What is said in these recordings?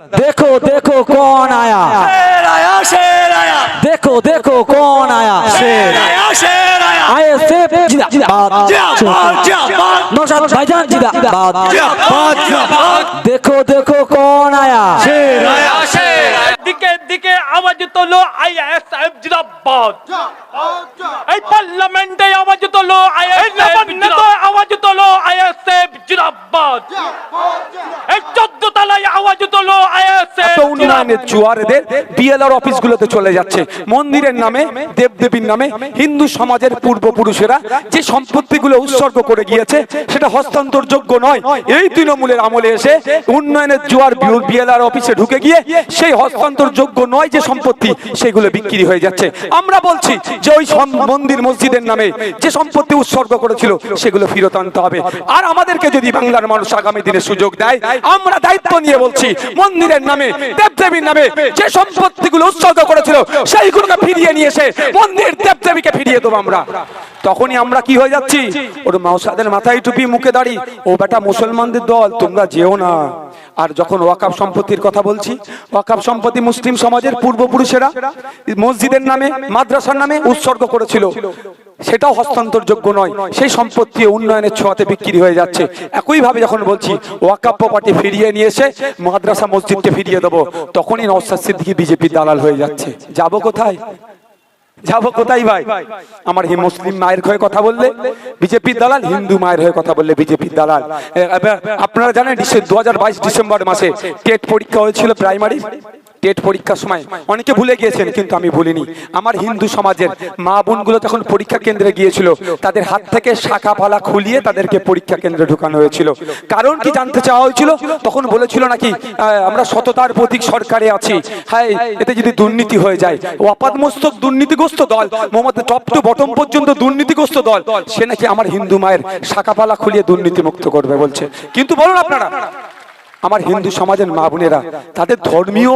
দেখো দেখো কোন আয়া। দেখো দেখো কোন আয়া দেখো দেখো কোন আয়া। দিকে দিকে আওয়াজ তোলো আইএস সাহেব জিদাবাদ এই পার্লামেন্টে আওয়াজ তোলো আওয়াজ তোলো আইএস সাহেব জিদাবাদ উন্নয়নের জোয়ারেদের বিএলআর অফিসগুলোতে চলে যাচ্ছে। মন্দিরের নামে দেবদেবীর নামে হিন্দু সমাজের পূর্বপুরুষেরা যে সম্পত্তিগুলো উৎসর্গ করে গিয়েছে সেটা হস্তান্তরযোগ্য নয়। এই তৃণমূলের আমলে এসে উন্নয়নের জোয়ার বিএলআর অফিসে ঢুকে গিয়ে সেই হস্তান্তরযোগ্য নয় যে সম্পত্তি সেগুলো বিক্রি হয়ে যাচ্ছে। আমরা বলছি যে ওই মন্দির মসজিদের নামে যে সম্পত্তি উৎসর্গ করেছিল সেগুলো ফেরত আনতে হবে। আর আমাদেরকে যদি বাংলার মানুষ আগামী দিনে সুযোগ দেয় আমরা দায়িত্ব নিয়ে বলছি মন্দিরের নামে দেবদেবীর নামে যে সম্পত্তিগুলো উৎসর্গ করেছিল, সেইগুলোকে ফিরিয়ে নিয়ে এসে মন্দির দেবদেবীকে ফিরিয়ে দেবো আমরা। তখনই আমরা কি হয়ে যাচ্ছি? ওর মাউসাদের মাথায় টুপি, মুখে দাঁড়ি। ও বেটা মুসলমানদের দল, তোমরা যেও না। আর যখন ওয়াকাব সম্পত্তির কথা বলছি, ওয়াকাব সম্পত্তি মুসলিম সমাজের পূর্বপুরুষেরা মসজিদের নামে, মাদ্রাসার নামে উৎসর্গ করেছিল। সেটাও হস্তান্তরযোগ্য নয়। সেই সম্পত্তি উন্নয়নের ছোঁয়াতে বিক্রি হয়ে যাচ্ছে। একইভাবে যখন বলছি, ওয়াকাব প্রপার্টি ফিরিয়ে নিয়ে এসে মাদ্রাসা মসজিদকে ফিরিয়ে দেবো, তখনই নওসাদ সিদ্দিকি বিজেপি দালাল হয়ে যাচ্ছে। যাব কোথায়? যাব কোথায় ভাই? আমার হি মুসলিম মায়ের হয়ে কথা বললে, বিজেপির দালাল, হিন্দু মায়ের হয়ে কথা বললে বিজেপির দালাল। আপনারা জানেন দু হাজার বাইশ ডিসেম্বর মাসে টেট পরীক্ষা হয়েছিল প্রাইমারি টেট পরীক্ষার সময় অনেকে ভুলে গিয়েছেন, কিন্তু আমি ভুলিনি। আমার হিন্দু সমাজের মা বোনগুলো তখন পরীক্ষা কেন্দ্রে গিয়েছিল। তাদের হাত থেকে শাখা পালা খুলিয়ে তাদেরকে পরীক্ষা কেন্দ্রে ঢুকানো হয়েছিল। কারণ কি জানতে চাওয়া হয়েছিল? তখন বলেছিল নাকি আমরা সততার প্রতীক সরকারে আছি। হ্যাঁ এতে যদি দুর্নীতি হয়ে যায়, ও আপাদমস্তক দুর্নীতিগ্রস্ত দল মোহাম্মদ টপ টু বটম পর্যন্ত দুর্নীতিগ্রস্ত দল, সে নাকি আমার হিন্দু মায়ের শাখা পালা খুলিয়ে দুর্নীতি মুক্ত করবে বলছে। কিন্তু বলুন আপনারা আমার হিন্দু সমাজের মা বোনেরা তাদের ধর্মীয়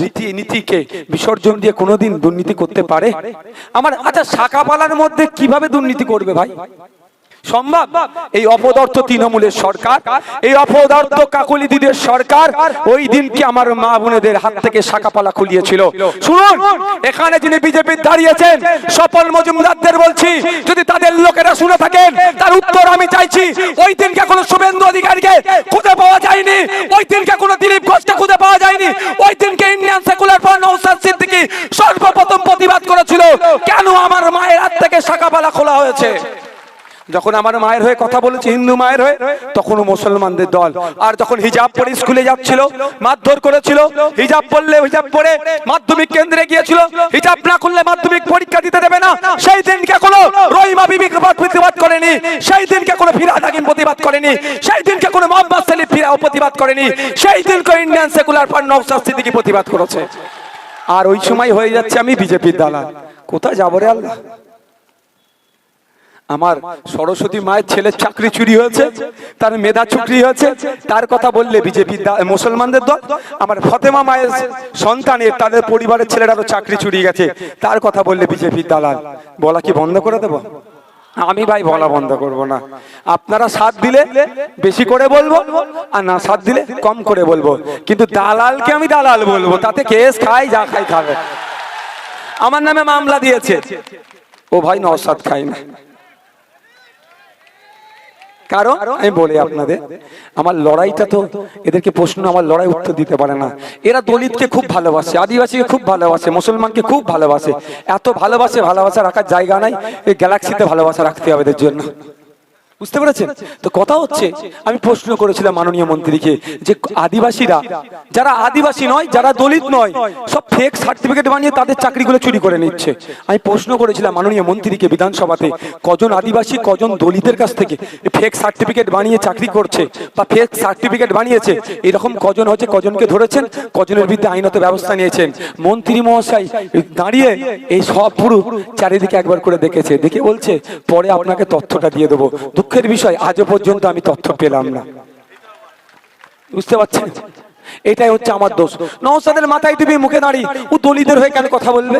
রীতি নীতিকে বিসর্জন দিয়ে কোনোদিন দুর্নীতি করতে পারে? আমার আচ্ছা শাখা পালার মধ্যে কীভাবে দুর্নীতি করবে ভাই? সম্ভব? এই অপদার্থ তৃণমূলের সরকার, এই অপদার্থ কাকলি দিদের সরকার ওই দিনকে আমার মা বোনেদের হাত থেকে শাখাপালা খুলিয়েছিল। শুনুন, এখানে যিনি বিজেপি দাঁড়িয়েছেন সফল মজুমদারদের বলছি, যদি তাদের লোকেরা শুনে থাকেন, তার উত্তর আমি চাইছি, ওই দিনকে কোনো শুভেন্দু অধিকারীকে খুঁজে পাওয়া যায়নি, ওই দিনকে কোনো দিলীপ ঘোষকে খুঁজে পাওয়া যায়নি, ওই দিনকে Indian secular front Naushad Siddiqui সর্বপ্রথম প্রতিবাদ করেছিল, কেন আমার মায়ের হাত থেকে শাখাপালা খোলা হয়েছে? যখন আমার মায়ের হয়ে কথা বলেছে, হিন্দু মায়ের হয়ে, তখনও মুসলমানদের দল। আর যখন হিজাব পরে স্কুলে যাচ্ছিল, মারধর করেছিল, হিজাব পরলে হিজাব পরে মাধ্যমিক কেন্দ্রে গিয়েছিল, হিজাব না করলে মাধ্যমিক পরীক্ষা দিতে দেবে না। সেই দিনকে কোনো রহিমা বিবি প্রতিবাদ করেনি। সেই দিনকে কোনো ফিরাদ হাকিম প্রতিবাদ করেনি। সেই দিনকে কোনো মোহাম্মদ সালিম ফিরাও প্রতিবাদ করেনি। সেই দিনকে Indian secular fund Naushad Siddiqui প্রতিবাদ করেছে। আর ওই সময় হয়ে যাচ্ছে আমি বিজেপির দালাল। কোথায় যাব রে আল্লাহ? আমার সরস্বতী মায়ের ছেলের চাকরি চুরি হয়েছে, তার মেধা চুরি হয়েছে, তার কথা বললে বিজেপি মুসলমানদের দল, আমার ফতেমা মায়ের সন্তানের, তাদের পরিবারের ছেলেরারও চাকরি চুরি গেছে, তার কথা বললে বিজেপির দালাল। বলা কি বন্ধ করে দেবো? আমি ভাই বলা বন্ধ করব না। আপনারা সাথ দিলে বেশি করে বলব, আর না সাথ দিলে কম করে বলব। কিন্তু দালালকে আমি দালাল বলব, তাতে কেস খাই, যা খাই, খাবে। আমার নামে মামলা দিয়েছে। ও ভাই নসাদ খাই না। কারণ আমি বলি আপনাদের আমার লড়াইটা তো এদেরকে প্রশ্ন আমার লড়াই উত্তর দিতে পারে না। এরা দলিতকে খুব ভালোবাসে আদিবাসীকে খুব ভালোবাসে মুসলমানকে খুব ভালোবাসে। এত ভালোবাসে ভালোবাসা রাখার জায়গা নাই এই গ্যালাক্সিতে ভালোবাসা রাখতে হবে এদের জন্য। বুঝতে পেরেছেন? তো কথা হচ্ছে, আমি প্রশ্ন করেছিলাম মাননীয় মন্ত্রীকে যে আদিবাসীরা, যারা আদিবাসী নয়, যারা দলিত নয়, সব ফেক সার্টিফিকেট বানিয়ে তাদের চাকরিগুলো চুরি করে নিচ্ছে। আমি প্রশ্ন করেছিলাম মাননীয় মন্ত্রীকে বিধানসভাতে, কজন আদিবাসী, কজন দলিতের কাছ থেকে ফেক সার্টিফিকেট বানিয়ে চাকরি করছে বা ফেক সার্টিফিকেট বানিয়েছে? এরকম কজন হচ্ছে কজনকে ধরেছেন, কজনের বিরুদ্ধে আইনত ব্যবস্থা নিয়েছেন। মন্ত্রী মহাশয় দাঁড়িয়ে এই সব পুরো চারিদিকে একবার করে দেখেছে, দেখে বলছে, পরে আপনাকে তথ্যটা দিয়ে দেবো। দুঃখের বিষয় আজও পর্যন্ত আমি তথ্য পেলাম না। বুঝতে পারছেন? এটাই হচ্ছে আমার দোষ। নওসাদের মাথায় তুমি মুখে দাঁড়িয়ে ও দলিতের হয়ে কেন কথা বলবে?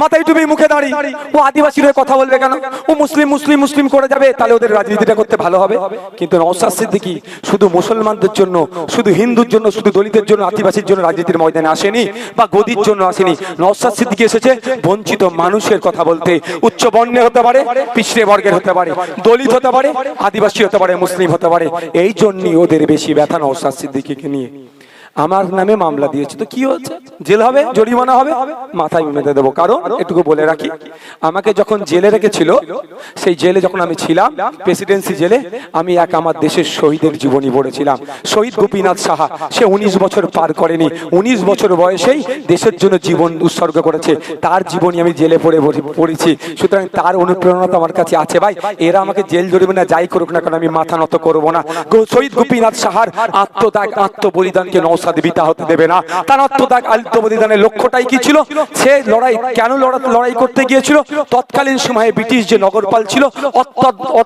মাথায় টুপি, মুখে দাঁড়িয়ে ও আদিবাসীর হয়ে কথা বলবে কেন? ও মুসলিম মুসলিম মুসলিম করে যাবে, তাহলে ওদের রাজনীতিটা করতে ভালো হবে। কিন্তু নওসাদ সিদ্দিকী শুধু মুসলমানদের জন্য, শুধু হিন্দুর জন্য, শুধু দলিতের জন্য, আদিবাসীর জন্য রাজনীতির ময়দানে আসেনি বা গদির জন্য আসেনি। নওসাদ সিদ্দিকী এসেছে বঞ্চিত মানুষের কথা বলতে। উচ্চ বর্ণের হতে পারে, পিছড়ে বর্গের হতে পারে, দলিত হতে পারে, আদিবাসী হতে পারে, মুসলিম হতে পারে। এই জন্যই ওদের বেশি ব্যথা নওসাদ সিদ্দিকীকে নিয়ে। আমার নামে মামলা দিয়েছে। তো কি হচ্ছে? জেল হবে? জরিমানা হবে? মাথায় মেঁধে দেবো। কারণ এটুকু বলে রাখি, আমাকে যখন জেলে রেখেছিল, সেই জেলে যখন আমি ছিলাম, প্রেসিডেন্সি জেলে, আমি এক আমার দেশের শহীদের জীবনী পড়েছিলাম। শহীদ গোপীনাথ সাহা, সে উনিশ বছর পার করেনি। উনিশ বছর বয়সেই দেশের জন্য জীবন উৎসর্গ করেছে। তার জীবনী আমি জেলে পড়ে পড়ে- পড়েছি। সুতরাং তার অনুপ্রেরণা তো আমার কাছে আছে ভাই। এরা আমাকে জেল জরিমানা যাই করুক না কারণ আমি মাথা নত করব না। শহীদ গোপীনাথ সাহার আত্মত্যাগ, আত্মবলিদানকে নৌসাদ বিতা হতে দেবে না। তার আত্মত্যাগ আত্মবলিদানের লক্ষ্যটাই কি ছিল? সে লড়াই, কেন লড়া- লড়াই করতে গিয়েছিল? তৎকালীন সময়ে ব্রিটিশ যে নগরপাল ছিল,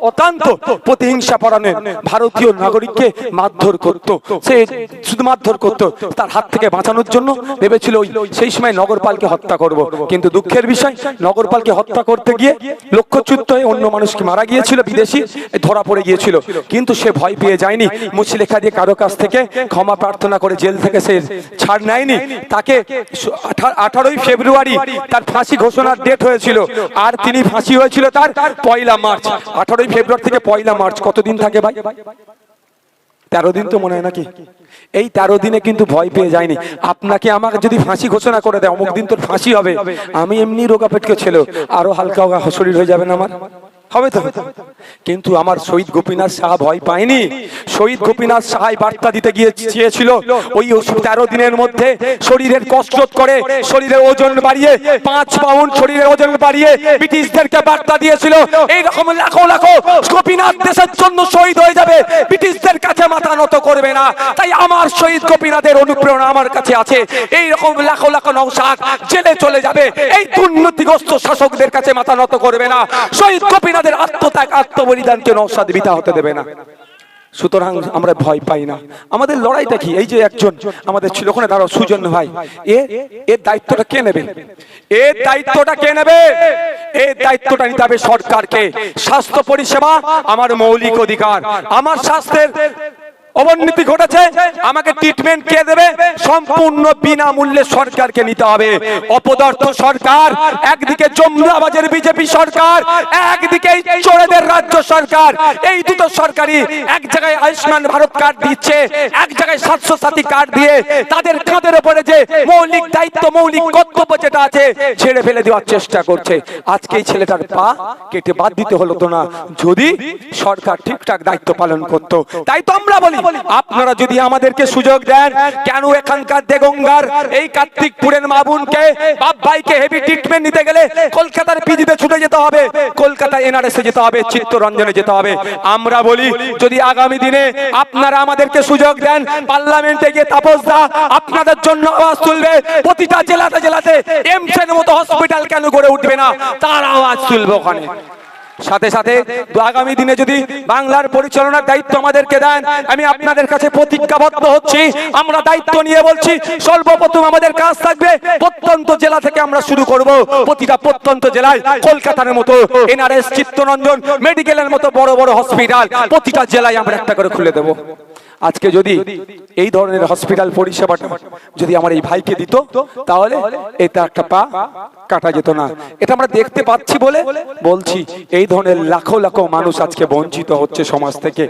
অত্যন্ত- প্রতিহিংসা পরায়ণ ভারতীয় নাগরিককে মারধর করত। সে শুধু মারধর করত, তার হাত থেকে বাঁচানোর জন্য ভেবেছিল ওই, সেই সময় নগরপালকে হত্যা করব। কিন্তু দুঃখের বিষয়, নগরপালকে হত্যা করতে গিয়ে লক্ষ্যচ্যুত হয়ে অন্য মানুষকে মারা গিয়েছিল? বিদেশি, ধরা পড়ে গিয়েছিল। কিন্তু সে ভয় পেয়ে যায়নি। মুচলেখা দিয়ে কারও কাছ থেকে ক্ষমা প্রার্থনা করে জেল থেকে সে ছাড় নেয়নি, তাকে আঠারোই ফেব্রুয়ারি তার ফাঁসি ঘোষণার ডেট হয়েছিল। আর তিনি ফাঁসি হয়েছিল তার পয়লা মার্চ। আঠারোই ফেব্রুয়ারি থেকে পয়লা মার্চ। কতদিন থাকে ভাই? তেরো দিন তো মনে হয় নাকি? এই তেরো দিনে কিন্তু ভয় পেয়ে যায়নি। আপনাকে আমাকে যদি ফাঁসি ঘোষণা করে দেয়, অমুক দিন তোর ফাঁসি হবে। আমি এমনি রোগা পেটকে ছিল। আরও হালকা হালকা শরীর হয়ে যাবে না আমার? হবে তো? কিন্তু আমার শহীদ গোপীনাথ সাহা ভয় পায়নি। শহীদ গোপীনাথ সাহাই বার্তা দিতে গিয়ে চেয়েছিল, ওই তেরো দিনের মধ্যে শরীরের কসরত করে, শরীরের ওজন বাড়িয়ে, পাঁচ পাউন্ড শরীরের ওজন বাড়িয়ে ব্রিটিশদেরকে বার্তা দিয়েছিল, এইরকম লাখো লাখো গোপীনাথ দেশের জন্য শহীদ হয়ে যাবে, ব্রিটিশদের কাছে মাথা নত করবে না। তাই আমার শহীদ গোপীনাথের অনুপ্রেরণা আমার কাছে আছে। এই রকম লাখো লাখো নৌসাদ জেলে চলে যাবে, এই দুর্নীতিগ্রস্ত শাসকদের কাছে মাথা নত করবে না। শহীদ গোপীনাথের আত্মত্যাগ, আত্মবলিদানকে নৌসাদ বিতা হতে দেবে না। সুতরাং আমরা ভয় পাই না। আমাদের লড়াইটা কি? এই যে একজন আমাদের ছিল, ওখানে দাঁড়াও, সুজন ভাই। এ এর দায়িত্বটা কে নেবে? এর দায়িত্বটা কে নেবে? এর দায়িত্বটা নিতে হবে সরকারকে। স্বাস্থ্য পরিষেবা আমার মৌলিক অধিকার। আমার স্বাস্থ্যের অবনতি ঘটেছে, আমাকে ট্রিটমেন্ট কে দেবে? সম্পূর্ণ বিনামূল্যে সরকারকে নিতে হবে। অপদার্থ সরকার, একদিকে জমরাবাজের বিজেপি সরকার, একদিকে চোরেদের রাজ্য সরকার। এই দুটো সরকারই এক জায়গায় আয়ুষ্মান ভারত কার্ড দিচ্ছে, এক জায়গায় স্বাস্থ্য সাথী কার্ড দিয়ে তাদের কাঁধের উপরে যে মৌলিক দায়িত্ব, মৌলিক কর্তব্য যেটা আছে, ছেড়ে ফেলে দেওয়ার চেষ্টা করছে। আজকে এই ছেলেটার পা কেটে বাদ দিতে হলো তো না। যদি সরকার ঠিকঠাক দায়িত্ব পালন করত, তাই তো আমরা বলি। আপনারা যদি আমাদেরকে সুযোগ দেন, কেন এখানকার দেগঙ্গার এই কার্তিকপুরের মাবুনকে বাপ ভাইকে হেভি ট্রিটমেন্ট নিতে গেলে কলকাতার পিজিতে ছুটে যেতে হবে কলকাতা এনআরএসে যেতে হবে, চিত্তরঞ্জনে যেতে হবে। আমরা বলি, যদি আগামী দিনে আপনারা আমাদেরকে সুযোগ দেন, পার্লামেন্টে গিয়ে তাপস দা আপনাদের জন্য আওয়াজ তুলবে, প্রতিটা জেলাতে জেলাতে এমসের মতো হসপিটাল কেন গড়ে উঠবে না? তার আওয়াজ তুলবে ওখানে। সাথে সাথে আগামী দিনে যদি বাংলার পরিচালনার দায়িত্ব আমাদেরকে দেন, আমি আপনাদের কাছে প্রতিজ্ঞাবদ্ধ হচ্ছি। আমরা দায়িত্ব নিয়ে বলছি, সর্বপ্রথম আমাদের কাজ থাকবে প্রত্যন্ত জেলা থেকে আমরা শুরু করব। প্রতিটা প্রত্যন্ত জেলায় কলকাতার মতো এনআরএস, চিত্তরঞ্জন, মেডিকেলের মতো বড় বড় হসপিটাল, প্রতিটা জেলায় আমরা একটা করে খুলে দেব। আজকে যদি এই ধরনের হসপিটাল পরিষেবাটা যদি আমার এই ভাইকে দিত, তাহলে এটা একটা পা কাটা যেত না। এটা আমরা দেখতে পাচ্ছি বলে বলছি, এই ধরনের লাখো লাখো মানুষ আজকে বঞ্চিত হচ্ছে সমাজ থেকে।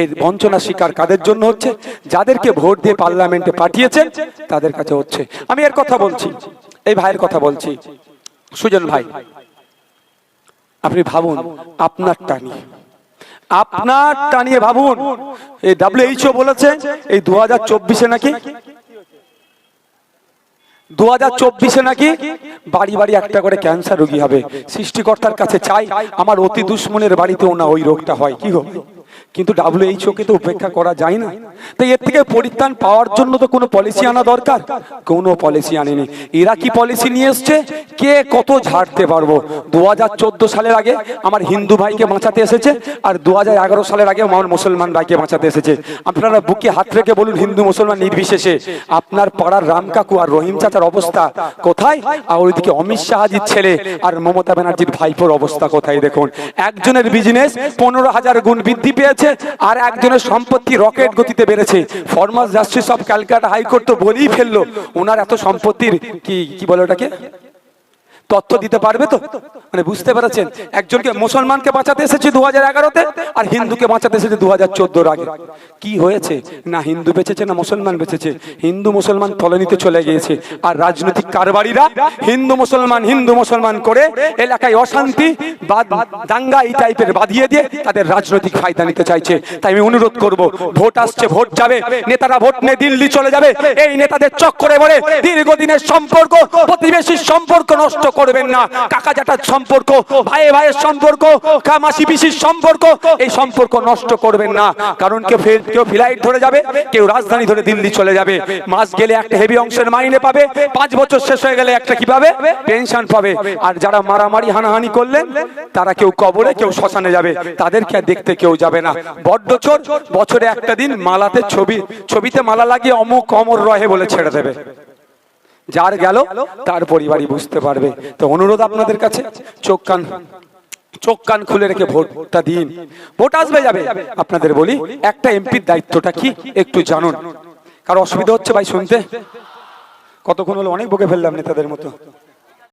এর বঞ্চনা শিকার কাদের জন্য হচ্ছে? যাদেরকে ভোট দিয়ে পার্লামেন্টে পাঠিয়েছেন, তাদের কাছে হচ্ছে। আমি এর কথা বলছি, এই ভাইয়ের কথা বলছি। সুজন ভাই, আপনি ভাবুন আপনার টানি আপনার টানিয়ে ভাবুন। এই ডাব্লিউএইচও বলেছে, এই দু হাজার চব্বিশে নাকি? দু হাজার চব্বিশে নাকি? বাড়ি বাড়ি একটা করে ক্যান্সার রোগী হবে। সৃষ্টিকর্তার কাছে চাই, আমার অতি দুশ্মনের বাড়িতেও না ওই রোগটা হয়। কি গো? কিন্তু ডাব্লিউএইচও কে তো উপেক্ষা করা যায় না। তাই এর থেকে পরিত্রাণ পাওয়ার জন্য তো কোনো পলিসি আনা দরকার? কোনো পলিসি আনেনি। এরা কি পলিসি নিয়ে এসছে? কে কত ঝাড়তে পারব? দু হাজার চোদ্দ সালের আগে আমার হিন্দু ভাইকে বাঁচাতে এসেছে আর দু হাজার এগারো সালের আগে আমার মুসলমান ভাইকে বাঁচাতে এসেছে। আপনারা বুকে হাত রেখে বলুন, হিন্দু মুসলমান নির্বিশেষে আপনার পাড়ার রাম কাকু আর রহিম চাচার অবস্থা কোথায়? আর ওইদিকে অমিত শাহাজির ছেলে আর মমতা ব্যানার্জির ভাইপোর অবস্থা কোথায় দেখুন? একজনের বিজনেস পনেরো হাজার গুণ বৃদ্ধি পেয়েছে আর একজনের সম্পত্তি রকেট গতিতে বেড়েছে। Former justice of Calcutta high court তো বলেই ফেলল। ওনার এত সম্পত্তির কি কি বলে ওটাকে? তথ্য দিতে পারবে তো? মানে বুঝতে পেরেছেন? একজনকে মুসলমানকে বাঁচাতে এসেছে দু হাজার এগারোতে আর হিন্দুকে বাঁচাতে এসেছে দু হাজার চোদ্দোর আগে। কি হয়েছে? না হিন্দু বেঁচেছে, না মুসলমান বেঁচেছে। হিন্দু মুসলমান তলনিতে চলে গিয়েছে। আর রাজনৈতিক কারবারিরা হিন্দু মুসলমান হিন্দু মুসলমান করে এলাকায় অশান্তি দাঙ্গা এই টাইপের বাঁধিয়ে দিয়ে তাদের রাজনৈতিক ফায়দা নিতে চাইছে। তাই আমি অনুরোধ করব, ভোট আসছে, ভোট যাবে। নেতারা ভোট নিয়ে দিল্লি চলে যাবে। এই নেতাদের চক্করে বলে দীর্ঘদিনের সম্পর্ক, প্রতিবেশীর সম্পর্ক নষ্ট করবেন না। কাকা জাটার সম্পর্ক, ভাইয়ে ভাইয়ের সম্পর্ক, কামাসি পিসির সম্পর্ক, এই সম্পর্ক নষ্ট করবেন না। কারণ কেউ কেউ ফ্লাইট ধরে যাবে, কেউ রাজধানী ধরে দিল্লি চলে যাবে। মাস গেলে একটা হেভি অংশের মাইনে পাবে, পাঁচ বছর শেষ হয়ে গেলে একটা কি পাবে? পেনশন পাবে। আর যারা মারামারি হানাহানি করলেন, তারা কেউ কবরে, কেউ শ্মশানে যাবে। তাদেরকে দেখতে কেউ যাবে না। বড্ড চোর, বছরে একটা দিন মালাতে ছবি ছবিতে মালা লাগিয়ে অমুক অমর রহে বলে ছেড়ে দেবে। যার গেল, তার পরিবারই বুঝতে পারবে। তো অনুরোধ আপনাদের কাছে, চোখ কান চোখ কান খুলে রেখে ভোটটা দিন। ভোট আসবে যাবে। আপনাদের বলি, একটা এমপির দায়িত্বটা কি? একটু জানুন। কারও অসুবিধা হচ্ছে ভাই শুনতে? কতক্ষণ হলো? অনেক বকে ফেললাম নেতাদের মতো।